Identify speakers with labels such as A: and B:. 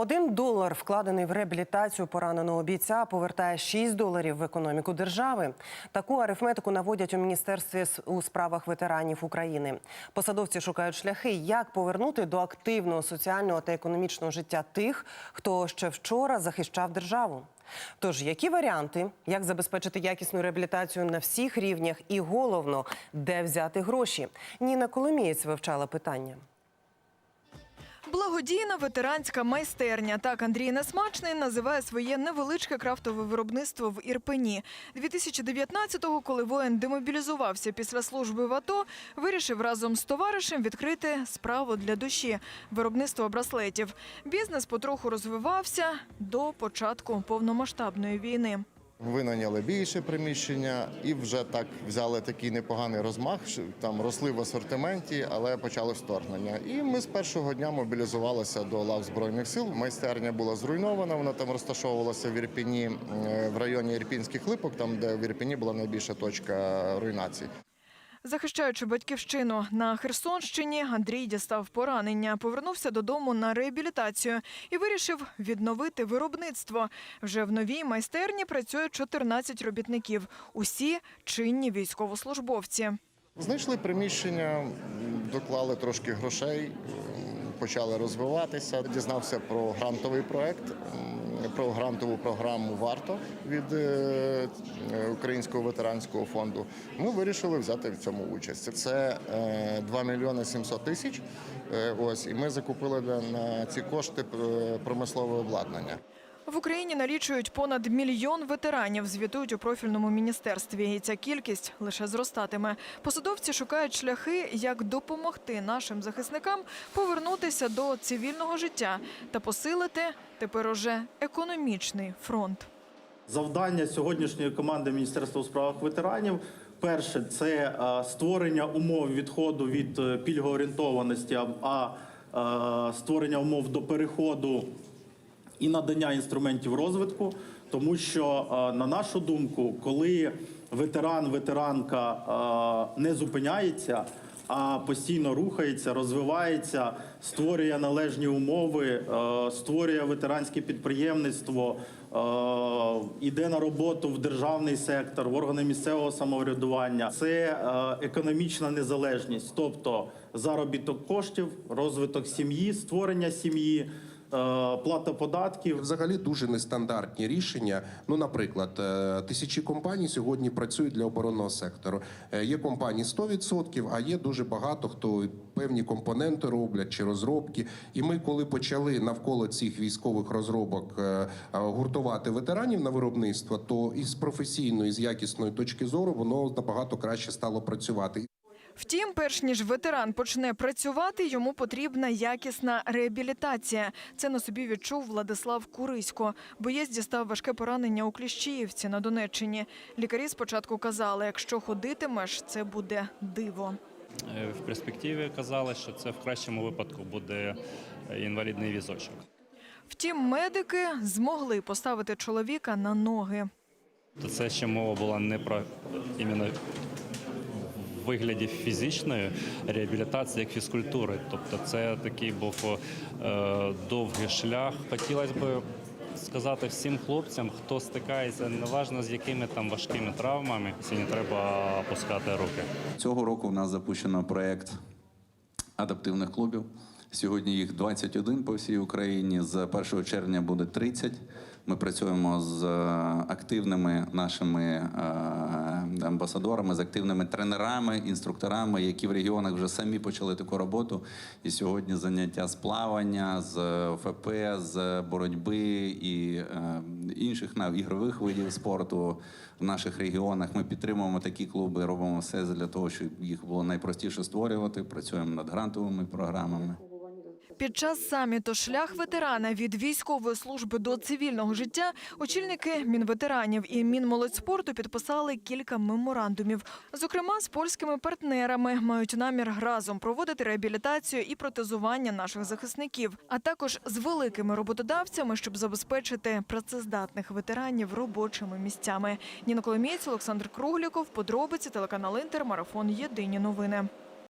A: Один долар, вкладений в реабілітацію пораненого бійця, повертає 6 доларів в економіку держави. Таку арифметику наводять у міністерстві у справах ветеранів України. Посадовці шукають шляхи, як повернути до активного соціального та економічного життя тих, хто ще вчора захищав державу. Тож, які варіанти, як забезпечити якісну реабілітацію на всіх рівнях, і головно, де взяти гроші? Ніна Коломієць вивчала питання.
B: Благодійна ветеранська майстерня. Так Андрій Несмачний називає своє невеличке крафтове виробництво в Ірпені. 2019-го, коли воїн демобілізувався після служби в АТО, вирішив разом з товаришем відкрити справу для душі виробництво браслетів. Бізнес потроху розвивався до початку повномасштабної війни.
C: Винайняли більше приміщення і вже так взяли такий непоганий розмах. Там росли в асортименті, але почали вторгнення. І ми з першого дня мобілізувалися до лав збройних сил. Майстерня була зруйнована. Вона там розташовувалася в Ірпіні е, в районі Ірпінських липок, там де в Ірпіні була найбільша точка руйнації.
B: Захищаючи батьківщину на Херсонщині, Андрій дістав поранення, повернувся додому на реабілітацію і вирішив відновити виробництво. Вже в новій майстерні працює 14 робітників. Усі чинні військовослужбовці.
C: Знайшли приміщення, доклали трошки грошей, почали розвиватися. Дізнався про грантовий проект, про грантову програму Варто від е, е, Українського ветеранського фонду. Ми вирішили взяти в цьому участь. Це е, 2 мільйони 700 тисяч. Е, Ось і ми закупили на- ці кошти е, промислове обладнання.
B: В Україні налічують понад мільйон ветеранів, звітують у профільному міністерстві. І ця кількість лише зростатиме. Посадовці шукають шляхи, як допомогти нашим захисникам повернутися до цивільного життя та посилити тепер уже економічний фронт.
D: Завдання сьогоднішньої команди Міністерства у справах ветеранів. Перше це е, створення умов відходу від е, пільгоорієнтованості, а- е, створення умов до переходу і надання інструментів розвитку. Тому що, е, на нашу думку, коли ветеран, ветеранка е, не зупиняється, а постійно рухається, розвивається, створює належні умови, е, створює ветеранське підприємництво, іде на роботу в державний сектор, в органи місцевого самоврядування. Це економічна незалежність, тобто заробіток коштів, розвиток сім'ї, створення сім'ї. Е, Плата податків,
E: Взагалі дуже нестандартні рішення. Ну, наприклад, е, тисячі компаній сьогодні працюють для оборонного сектору. Е, Є компанії 100%, а є дуже багато хто певні компоненти роблять чи розробки. І ми, коли почали навколо цих військових розробок гуртувати ветеранів на виробництво, то із професійної, з якісної точки зору воно набагато краще стало працювати.
B: Втім, перш ніж ветеран почне працювати, йому потрібна якісна реабілітація. Це на собі відчув Владислав Курисько. Боєць дістав важке поранення у Кліщіївці на Донеччині. Лікарі спочатку казали, якщо ходитимеш, це буде диво.
F: Е, В перспективі казали, що це в кращому випадку буде е, інвалідний візочок.
B: Втім, медики змогли поставити чоловіка на ноги.
F: То це ще мова була не про іменно вигляді фізичної реабілітації як фізкультури. Тобто це такий був е, довгий шлях. Хотілося б сказати всім хлопцям, хто стикається, неважно з якими там важкими травмами, не треба опускати руки.
G: Цього року в нас запущено проєкт адаптивних клубів. Сьогодні їх 21 по всій Україні. З 1 червня буде 30. Ми працюємо з е, активними нашими е, амбасадорами, з активними тренерами, інструкторами, які в регіонах вже самі почали таку роботу. І сьогодні заняття з плавання, з ФП, з боротьби і е, інших нав- ігрових видів спорту в наших регіонах. Ми підтримуємо такі клуби, робимо все для того, щоб їх було найпростіше створювати. Працюємо над грантовими програмами.
B: Під час саміту шлях ветерана від військової служби до цивільного життя очільники мінветеранів і мінмолодьспорту підписали кілька меморандумів. Зокрема, з польськими партнерами мають намір разом проводити реабілітацію і протезування наших захисників, а також з великими роботодавцями, щоб забезпечити працездатних ветеранів робочими місцями. Ніна Коломієць, Олександр Кругліков, подробиці телеканал Інтер, марафон Єдині новини.